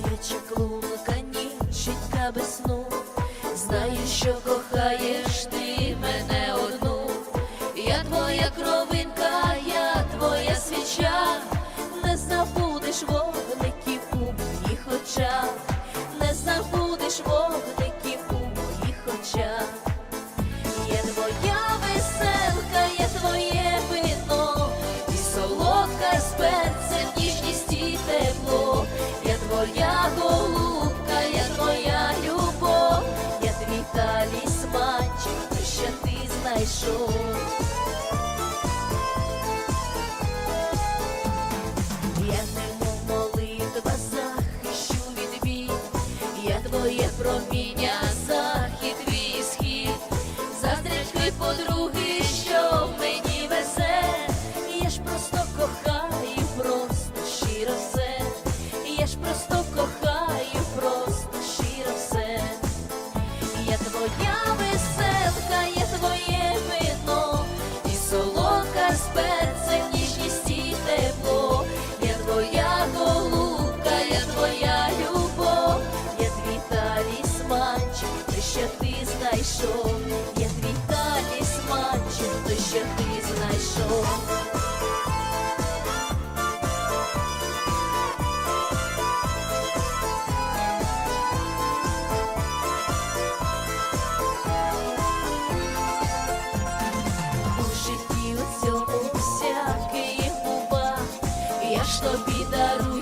твоя чаклунка, ніченька без сну. Знаю, що кохаєш ти мене одну. Я твоя кровинка, я твоя свіча, не забудеш вогників у моїх очах, не забудеш вогників у моїх очах. Є твоя веселка, є твоє вино, і солодка з знайшов. Я немов молитва захищу від бід, я твоє проміння, захід твій схід, заздрячки подруги, що мені везе, я ж просто кохаю, просто щиро все, я ж просто кохаю, просто щиро все. Я твоя веселка, я твій талісманчик, те, що ти знайшов. У житті у цьому я ж тобі дарую